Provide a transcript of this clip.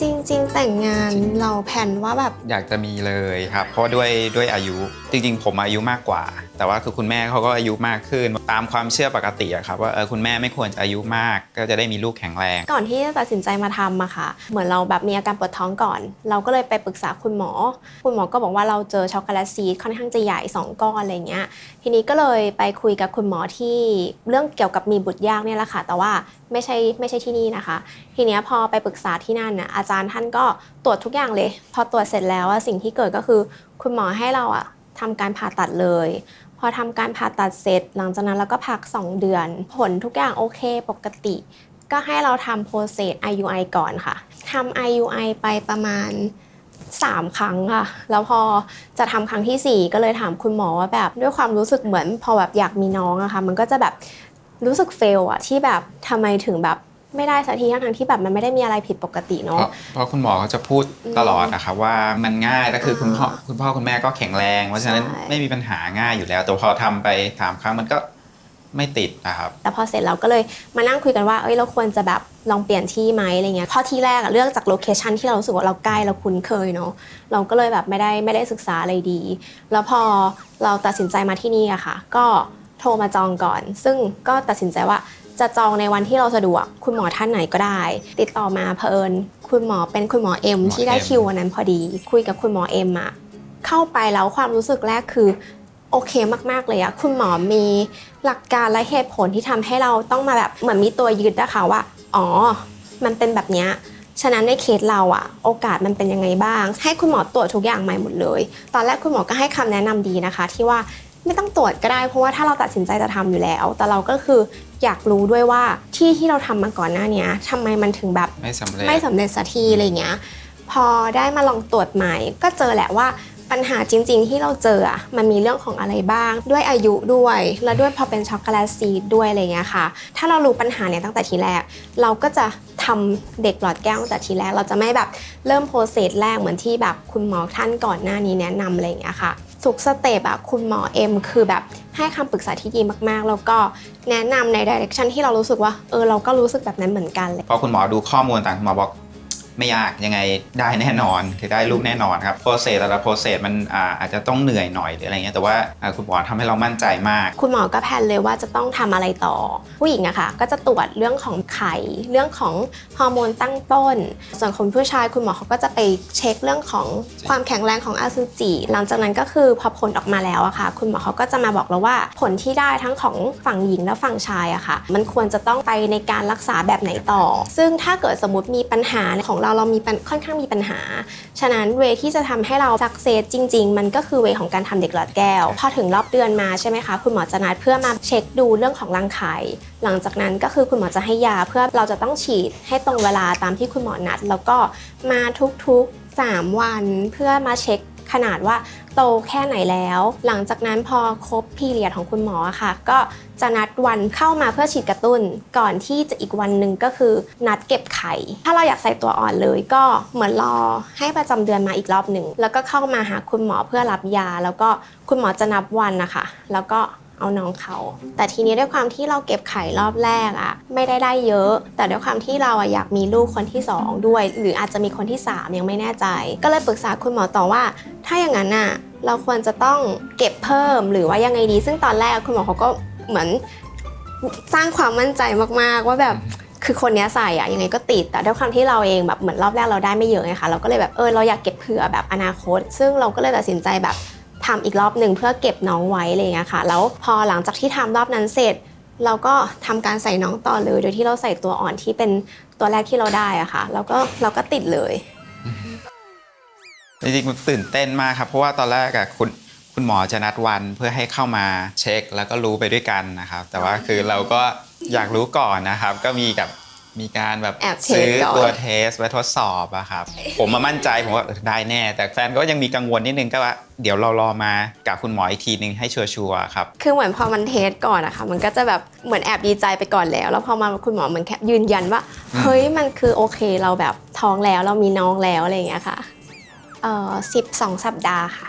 จริง ๆ แต่งงานเราแผนว่าแบบ อยากจะมีเลยครับ เพราะว่าด้วยด้วยอายุจริง ๆ ผมอายุมากกว่า แต่ว่าคือคุณแม่เขาก็อายุมากขึ้น ตามความเชื่อปกติอะครับว่าเออคุณแม่ไม่ควรจะอายุมาก ก็จะได้มีลูกแข็งแรง ก่อนที่จะตัดสินใจมาทำอะค่ะ เหมือนเราแบบมีอาการปวดท้องก่อน เราก็เลยไปปรึกษาคุณหมอ คุณหมอก็บอกว่าเราเจอช็อกโกแลตซีดค่อนข้างจะใหญ่สองก้อนอะไรเงี้ย ทีนี้ก็เลยไปคุยกับคุณหมอที่เรื่องเกี่ยวกับมีบุตรยากเนี่ยแหละค่ะ แต่ว่าไม่ใช่ไม่ใช่ที่นี่นะคะ ทีเนี้ยพอไปปรึกษาที่นั่นน่ะอาจารย์ท่านก็ตรวจทุกอย่างเลย พอตรวจเสร็จแล้วอะสิ่งที่เกิดก็คือ คุณหมอให้เราอะทำการผ่าตัดเลย พอทำการผ่าตัดเสร็จ หลังจากนั้นเราก็พัก 2 เดือน ผลทุกอย่างโอเคปกติ ก็ให้เราทำโปรเซส IUI ก่อนค่ะทำ IUI ไปประมาณ3ครั้งค่ะ แล้วพอจะทำครั้งทีสี่ 4 ก็เลยถามคุณหมอว่าแบบด้วยความรู้สึกเหมือน พอแบบอยากมีน้องอะค่ะ มันก็จะแบบรู้สึกเฟลอะที่แบบทำไมถึงแบบ ไม่ได้สักทีทั้งๆที่แบบมันไม่ได้มีอะไรผิดปกติเพเนาะ ราะเพราะคุณหมอเขาจะพูดตลอดนะครับว่ามันง่ายก็คือคุณพ่อคุณพ่อคุณแม่ก็แข็งแรง เพราะฉะนั้นใช่ ไม่มีปัญหาง่ายอยู่แล้ว แต่พอทำไปสามครั้งมันก็ไม่ติดนะครับ แต่พอเสร็จเราก็เลยมานั่งคุยกันว่า เอ้ย เราควรจะแบบลองเปลี่ยนที่ไหมอะไรเงี้ยเพราะที่แรกอะเลือกจากโลเคชันที่เรารู้สึกว่าเราใกล้เราคุ้นเคยเนาะ เราก็เลยแบบไม่ได้ไม่ได้ศึกษาอะไรดี แล้วพอเราตัดสินใจมาที่นี่อะค่ะ ก็โทรมาจองก่อน ซึ่งก็ตัดสินใจว่า จะจองในวันที่เราสะดวก คุณหมอท่านไหนก็ได้ ติดต่อมาเผอิญคุณหมอเป็นคุณหมอเอ็มหมอที่ได้เอ็มคิววันนั้นพอดี คุยกับคุณหมอเอ็มอะเข้าไปแล้วความรู้สึกแรกคือโอเคมาก ๆ เลยอะคุณหมอมีหลักการและเหตุผลที่ทำให้เราต้องมาแบบเหมือนมีตัวยึดนะคะว่า อ๋อ มันเป็นแบบเนี้ยฉะนั้นในเคสเราอะโอกาสมันเป็นยังไงบ้าง ให้คุณหมอตรวจทุกอย่างใหม่หมดเลย ตอนแรกคุณหมอก็ให้คำแนะนำดีนะคะ ที่ว่า ไม่ต้องตรวจก็ได้เพราะว่าถ้าเราตัดสินใจจะทำอยู่แล้ว แต่เราก็คืออยากรู้ด้วยว่าที่ที่เราทำมาก่อนหน้าเนี้ยทำไมมันถึงแบบไม่สำเร็จไม่สำเร็จสักทีอะไรเงี้ยพอได้มาลองตรวจใหม่ ก็เจอแหละว่าปัญหาจริง ๆ ที่เราเจออะมันมีเรื่องของอะไรบ้าง ด้วยอายุด้วย และด้วยพอเป็นช็อกโกแลตซีดด้วยอะไรเงี้ยค่ะ ถ้าเรารู้ปัญหาเนี่ยตั้งแต่ทีแรก เราก็จะทำเด็กหลอดแก้วตั้งแต่ทีแรก เราจะไม่แบบเริ่มโปรเซสแรกเหมือนที่แบบคุณหมอท่านก่อนหน้านี้แนะนำอะไรเงี้ยค่ะ ทุกสเต็ปอะคุณหมอเอ็มคือแบบให้คำปรึกษาที่ดีมากๆ แล้วก็แนะนำในดิเรกชันที่เรารู้สึกว่าเออเราก็รู้สึกแบบนั้นเหมือนกันเลยพอคุณหมอดูข้อมูลต่างคุณหมอบอก ไม่ยากยังไงได้แน่นอน คือได้ลูกแน่นอนครับโปรเซสแต่ละโปรเซสมันอ่าอาจจะต้องเหนื่อยหน่อยหรืออะไรเงี้ยแต่ว่าอ่าคุณหมอทำให้เรามั่นใจมาก คุณหมอก็แพลนเลยว่าจะต้องทำอะไรต่อ ผู้หญิงอะค่ะก็จะตรวจเรื่องของไข่เรื่องของฮอร์โมนตั้งต้น ส่วนคนผู้ชายคุณหมอเขาก็จะไปเช็คเรื่องของความแข็งแรงของอสุจิหลังจากนั้นก็คือพอผลออกมาแล้วอะค่ะ คุณหมอเขาก็จะมาบอกเราว่าผลที่ได้ทั้งของฝั่งหญิงและฝั่งชายอะค่ะ มันควรจะต้องไปในการรักษาแบบไหนต่อ ซึ่งถ้าเกิดสมมติมีปัญหาของเราเรามีค่อนข้างมีปัญหา ฉะนั้นเวที่จะทำให้เราสักเซสจริง ๆ มันก็คือเวของการทำเด็กหลอดแก้ว พอถึงรอบเดือนมาใช่ไหมคะ คุณหมอจะนัดเพื่อมาเช็คดูเรื่องของรังไข่ หลังจากนั้นก็คือคุณหมอจะให้ยาเพื่อเราจะต้องฉีดให้ตรงเวลาตามที่คุณหมอนัด แล้วก็มาทุกๆ 3 วันเพื่อมาเช็ค ขนาดว่าโตแค่ไหนแล้ว หลังจากนั้นพอครบพีเรียดของคุณหมอค่ะ ก็จะนัดวันเข้ามาเพื่อฉีดกระตุ้น ก่อนที่จะอีกวันหนึ่งก็คือนัดเก็บไข่ ถ้าเราอยากใส่ตัวอ่อนเลยก็เหมือนรอให้ประจำเดือนมาอีกรอบหนึ่ง แล้วก็เข้ามาหาคุณหมอเพื่อรับยา แล้วก็คุณหมอจะนับวันนะคะ แล้วก็เอาน้องเขา แต่ทีนี้ด้วยความที่เราเก็บไข่รอบแรกอะไม่ได้ได้เยอะ แต่ด้วยความที่เราอะอยากมีลูกคนที่สองด้วย หรืออาจจะมีคนที่สามยังไม่แน่ใจ ก็เลยปรึกษาคุณหมอต่อว่า ถ้าอย่างนั้นน่ะเราควรจะต้องเก็บเพิ่มหรือว่ายังไงดี ซึ่งตอนแรกคุณหมอเขาก็เหมือนสร้างความมั่นใจมากๆว่าแบบคือคนเนี้ยใส่อะยังไงก็ติด แต่ด้วยความที่เราเองแบบเหมือนรอบแรกเราได้ไม่เยอะไงคะเราก็เลยแบบเออเราอยากเก็บเผื่อแบบอนาคต ซึ่งเราก็เลยตัดสินใจแบบทำอีกรอบหนึ่งเพื่อเก็บน้องไว้อะไรอย่างเงี้ยค่ะแล้วพอหลังจากที่ทำรอบนั้นเสร็จ เราก็ทำการใส่น้องต่อเลย โดยที่เราใส่ตัวอ่อนที่เป็นตัวแรกที่เราได้อะค่ะแล้วก็เราก็ติดเลย จริงๆมันตื่นเต้นมากครับ เพราะว่าตอนแรกอะคุณคุณหมอจะนัดวันเพื่อให้เข้ามาเช็ค แล้วก็รู้ไปด้วยกันนะครับ แต่ว่าคือเราก็อยากรู้ก่อนนะครับ ก็มีกับมีการแบบแอบเทสซื้อก่อน ตัวเทสไว้ทดสอบอะครับ ผมมามั่นใจผมว่าเออได้แน่ แต่แฟนก็ยังมีกังวลนิดนึงก็ว่าเดี๋ยวเรารอมากับคุณหมออีกทีนึงให้ชัวร์ๆครับ คือเหมือนพอมันเทสก่อนอะค่ะ มันก็จะแบบเหมือนแอบดีใจไปก่อนแล้ว แล้วพอมาคุณหมอเหมือนแค่ยืนยันว่า เฮ้ยมันคือโอเคเราแบบท้องแล้วเรามีน้องแล้วอะไรอย่างเงี้ยค่ะ เอ่อสิบสองสัปดาห์ค่ะ